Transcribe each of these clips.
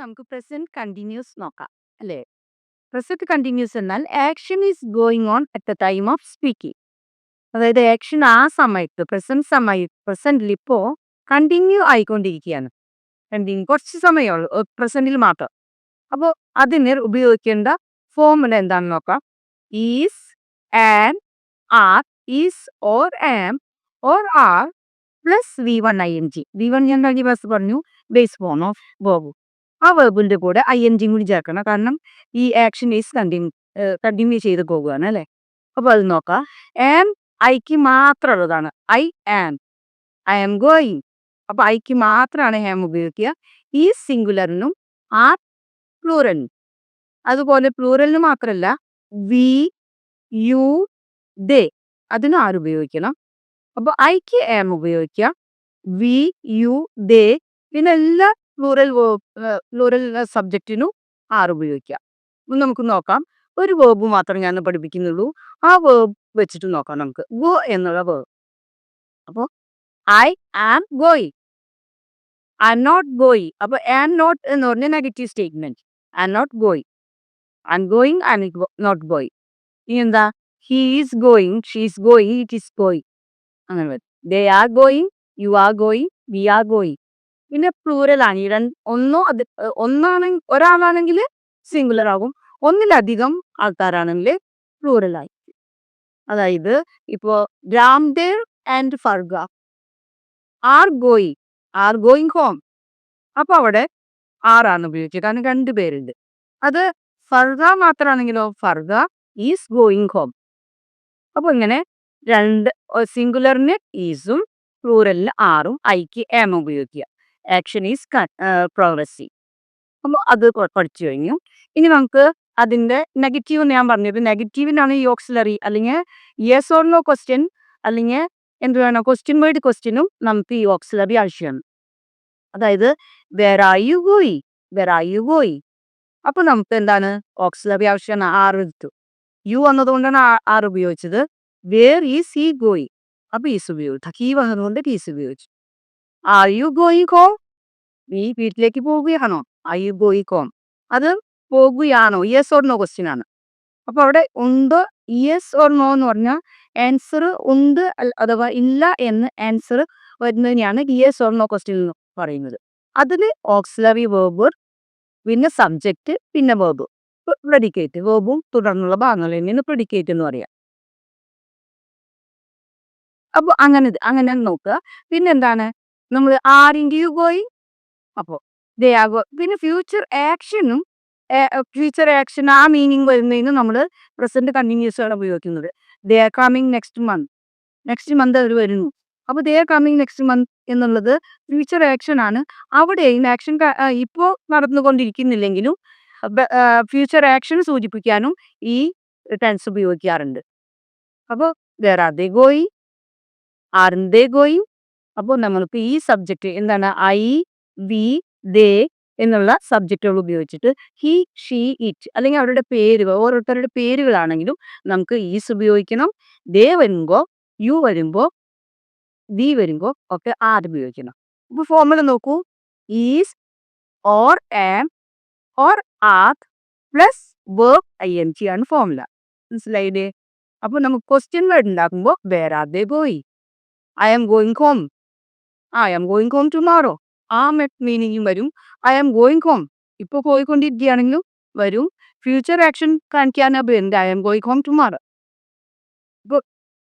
നമുക്ക് present continuous നോക്കാം അല്ലേ? പ്രസന്റ് കണ്ടിന്യൂസ് എന്നാൽ action is going on at the time of speaking അതായത് ആക്ഷൻ ആ സമയത്ത് പ്രസന്റ് സമയ പ്രസന്റിൽ ഇപ്പോൾ കണ്ടിന്യൂ ആയിക്കൊണ്ടിരിക്കുകയാണ്. കണ്ടിന്യൂ കുറച്ച് സമയമുള്ളൂ പ്രസന്റിൽ മാത്രം. അപ്പോൾ അതിന് ഉപയോഗിക്കേണ്ട ഫോമുല എന്താണെന്ന് നോക്കാം? Is and are is or am or are plus V one I N G V one ഞാൻ കഴിഞ്ഞ ബസ് പറഞ്ഞു ബേസ് ഫോൺ ഓഫ് വേബ് ആ വേബിന്റെ കൂടെ ഐ എൻ ജിയും കൂടി ചേർക്കണം. കാരണം ഈ ആക്ഷൻ ഈസ് കണ്ടിന്യൂ കണ്ടിന്യൂ ചെയ്ത് പോകുകയാണ് അല്ലേ? അപ്പോൾ അത് നോക്കാം. ആം ഐക്ക് മാത്രമുള്ളതാണ് I am I am going അപ്പൊ ഐക്ക് മാത്രമാണ് ഹാം ഉപയോഗിക്കുക. ഈ സിംഗുലറിനും ആർ പ്ലൂറലിനും അതുപോലെ പ്ലൂറലിന് മാത്രമല്ല വി യു ദേ അതിനും ആർ ഉപയോഗിക്കണം. അപ്പോൾ ഐക്ക് ആം ഉപയോഗിക്കുക. വി യു ദേ പിന്നെ എല്ലാ പ്ലൂറൽ പ്ലൂറൽ സബ്ജക്റ്റിനും ആർ ഉപയോഗിക്കാം. നമുക്ക് നോക്കാം. ഒരു വേബ് മാത്രം ഞാൻ പഠിപ്പിക്കുന്നുള്ളൂ. ആ വേബ് വെച്ചിട്ട് നോക്കാം നമുക്ക്. ഗോ എന്നുള്ള വേബ് അപ്പോൾ ഐ ആം ഗോയി ഐ നോട്ട് ഗോയി അപ്പോൾ ആം നോട്ട് എന്ന് പറഞ്ഞ negative statement I not ഗോയി I going I not ഗോയി ഇനി എന്താ? He is going she's going it is going അങ്ങനെ they are going you are going V are going പിന്നെ ഈ രണ്ട് ഒന്നോ അത് ഒന്നാണെങ്കിൽ ഒരാളാണെങ്കിൽ സിംഗുലർ ആകും ഒന്നിലധികം ആൾക്കാരാണെങ്കിൽ ആയി അതായത് ഇപ്പോ Ramdev and Farga. Are going are going home. അപ്പൊ അവിടെ ആറാണ് ഉപയോഗിച്ചത്. കാരണം രണ്ടു പേരുണ്ട്. അത് ഫർഗ മാത്രമാണെങ്കിലോ ഫർഗ ഈസ് ഗോയിങ് ഹോം. അപ്പൊ ഇങ്ങനെ രണ്ട് സിംഗുലറിന് ഈസും പ്ലൂറലിന് ആറും ഐക്ക് എം ഉപയോഗിക്കുക ആക്ഷൻ ഈസ് പ്രോഗ്രസീവ് അപ്പോൾ അത് പഠിച്ചു കഴിഞ്ഞു. ഇനി നമുക്ക് അതിന്റെ നെഗറ്റീവ് ഞാൻ പറഞ്ഞത് നെഗറ്റീവിനാണ് ഈ ഓക്സിലറി അല്ലെങ്കിൽ യെസ് ഓർ നോ ക്വസ്റ്റ്യൻ അല്ലെങ്കിൽ എന്ത് വേണം ക്വസ്റ്റ്യൻ വേർഡ് ക്വസ്റ്റ്യനും നമുക്ക് ഈ ഓക്സിലറി ആവശ്യമാണ്. അതായത് വെറായു പോയി വെറായു പോയി അപ്പൊ നമുക്ക് എന്താണ്? ഓക്സിലറി ആവശ്യമാണ്. ആർ എടുത്തു. യു വന്നതുകൊണ്ടാണ് ആർ ഉപയോഗിച്ചത്. വേർ ഈസ് ഈ ഗോയി അപ്പൊ ഈസ് ഉപയോഗിച്ചു ഹീ വന്നതുകൊണ്ട് ഈസ് ഉപയോഗിച്ചു. ആർ യു ഗോയിങ് ഹോം നീ വീട്ടിലേക്ക് പോവുകയാണോ ഐ യു ഗോയിങ് ഹോം അത് പോകുകയാണോ? യെസ് ഓർ നോ ക്വസ്റ്റ്യൻ ആണ്. അപ്പൊ അവിടെ ഉണ്ട്? യെസ് ഓർ നോ എന്ന് പറഞ്ഞാൽ ആൻസർ ഉണ്ട് അഥവാ ഇല്ല എന്ന് ആൻസർ വരുന്നതിനെയാണ് യെസ് ഓർ നോ ക്വസ്റ്റ്യൻ എന്ന് പറയുന്നത്. അതിന് ഓക്സിലറി വേബ് പിന്നെ സബ്ജക്റ്റ് പിന്നെ വേബ് പ്രെഡിക്കേറ്റ് വേബും തുടർന്നുള്ള ഭാഗങ്ങൾ തന്നെയാണ് പ്രെഡിക്കേറ്റ് എന്ന് പറയാം. അപ്പോൾ അങ്ങനെ അങ്ങനെ നോക്കുക. പിന്നെ എന്താണ്? നമ്മൾ ആരെങ്കിലും പോയി അപ്പോൾ ദേ ആഗോ പിന്നെ ഫ്യൂച്ചർ ആക്ഷനും ഫ്യൂച്ചർ ആക്ഷൻ ആ മീനിങ് വരുന്നതിന് നമ്മൾ പ്രസന്റ് കണ്ടിന്യൂസ് ആണ് ഉപയോഗിക്കുന്നത്. They are coming next month next month അവർ വരുന്നു. അപ്പോൾ they are coming next month എന്നുള്ളത് ഫ്യൂച്ചർ ആക്ഷൻ ആണ്. അവിടെയും ആക്ഷൻ ഇപ്പോൾ നടന്നുകൊണ്ടിരിക്കുന്നില്ലെങ്കിലും ഫ്യൂച്ചർ ആക്ഷൻ സൂചിപ്പിക്കാനും ഈ ടെൻസ് ഉപയോഗിക്കാറുണ്ട്. അപ്പോൾ വേർ ആർ ദേ ഗോയി ആർ ദേ ഗോയിങ് അപ്പോൾ നമ്മൾക്ക് ഈ സബ്ജക്റ്റ് എന്താണ്? ഐ വി ദേ എന്നുള്ള സബ്ജക്റ്റുകൾ ഉപയോഗിച്ചിട്ട് ഹി ഷീ ഇറ്റ് അല്ലെങ്കിൽ അവരുടെ പേരുകൾ ഓരോരുത്തരുടെ പേരുകളാണെങ്കിലും നമുക്ക് ഈസ് ഉപയോഗിക്കണം ദേ വരുമ്പോൾ യു വരുമ്പോൾ ദി വരുമ്പോൾ ഒക്കെ ആർ ഉപയോഗിക്കണം. അപ്പോൾ ഫോർമുല നോക്കൂ. Is or am or are plus work I M G ആണ് ഫോർമുല മനസ്സിലായില്ലേ? അപ്പോൾ നമുക്ക് ക്വസ്റ്റ്യൻ വേർഡ് ഉണ്ടാക്കുമ്പോൾ വേർ ആർ ദേ പോയി I am going home I am going home tomorrow ആ മീനിങ്ങും വരും. ഐ ആം ഗോയിങ് ഹോം ഇപ്പോൾ പോയിക്കൊണ്ടിരിക്കുകയാണെങ്കിലും വരും. ഫ്യൂച്ചർ ആക്ഷൻ കാണിക്കാൻ എന്ത്? I am going home tomorrow ഇപ്പോൾ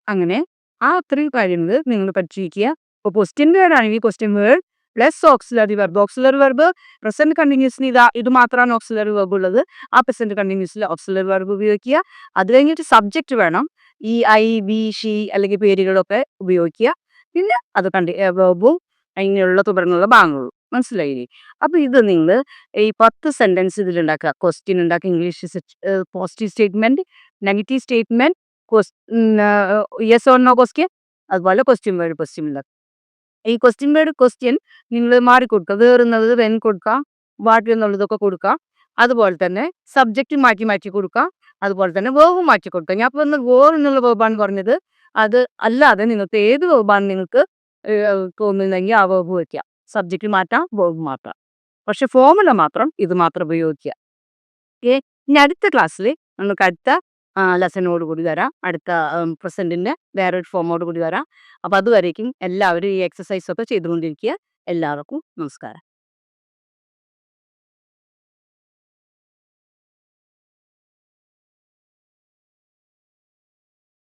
അങ്ങനെ ആ അത്രയും കാര്യങ്ങൾ നിങ്ങൾ പഠിച്ചിരിക്കുക ഇപ്പോൾ ക്വസ്റ്റ്യൻ വേർഡ് ആണെങ്കിൽ question word plus auxiliary verb auxiliary verb present കണ്ടിന്യൂസിന് ഇതാ ഇത് മാത്രമാണ് ഓക്സിലറി വെർബ് ഉള്ളത്. ആ പ്രസന്റ് കണ്ടിന്യൂസിൽ ഓക്സിലറി വെർബ് ഉപയോഗിക്കുക. അത് കഴിഞ്ഞിട്ട് സബ്ജക്റ്റ് വേണം. ഈ ഐ ബി ഷി അല്ലെങ്കിൽ പേരുകളൊക്കെ ഉപയോഗിക്കുക. പിന്നെ അത് കണ്ടി വെർബും അങ്ങനെയുള്ള തുടർന്നുള്ള ഭാഗങ്ങളും. മനസ്സിലായില്ലേ? അപ്പൊ ഇത് നിങ്ങൾ ഈ പത്ത് സെന്റൻസ് ഇതിൽ ഉണ്ടാക്കുക. ക്വസ്റ്റ്യൻ ഉണ്ടാക്കുക English positive statement negative statement yes or no question അതുപോലെ ക്വസ്റ്റ്യൻ വേർഡ് ക്വസ്റ്റ്യൻ ഉണ്ടാക്കുക ഈ ക്വസ്റ്റ്യൻ വേർഡ് ക്വസ്റ്റ്യൻ നിങ്ങൾ മാറി കൊടുക്കുക. വേറുന്നത് വെൻ കൊടുക്കുക. വാട്ട് എന്നുള്ളതൊക്കെ കൊടുക്കുക. അതുപോലെ തന്നെ സബ്ജക്റ്റ് മാറ്റി മാറ്റി കൊടുക്കുക. അതുപോലെ തന്നെ വേവ് മാറ്റി കൊടുക്കുക. ഞാൻ ഇപ്പോൾ വേർ എന്നുള്ള വേർബാണ് പറഞ്ഞത്. അത് അല്ലാതെ നിങ്ങൾക്ക് ഏത് വേർബാണ് നിങ്ങൾക്ക് തോന്നുന്നെങ്കിൽ ആ വേർബ് വയ്ക്കാം സബ്ജക്റ്റ് മാറ്റാം വേർബ് മാറ്റാം. പക്ഷെ ഫോമുല മാത്രം ഇത് മാത്രം ഉപയോഗിക്കുക. ഓക്കെ? ഇനി അടുത്ത ക്ലാസ്സിൽ നമുക്ക് അടുത്ത ലെസനോട് കൂടി വരാം. അടുത്ത പ്രസന്റിന്റെ വേറൊരു ഫോമോട് കൂടി വരാം. അപ്പോൾ അതുവരേക്കും എല്ലാവരും ഈ എക്സസൈസ് ഒക്കെ ചെയ്തുകൊണ്ടിരിക്കുക. എല്ലാവർക്കും നമസ്കാരം.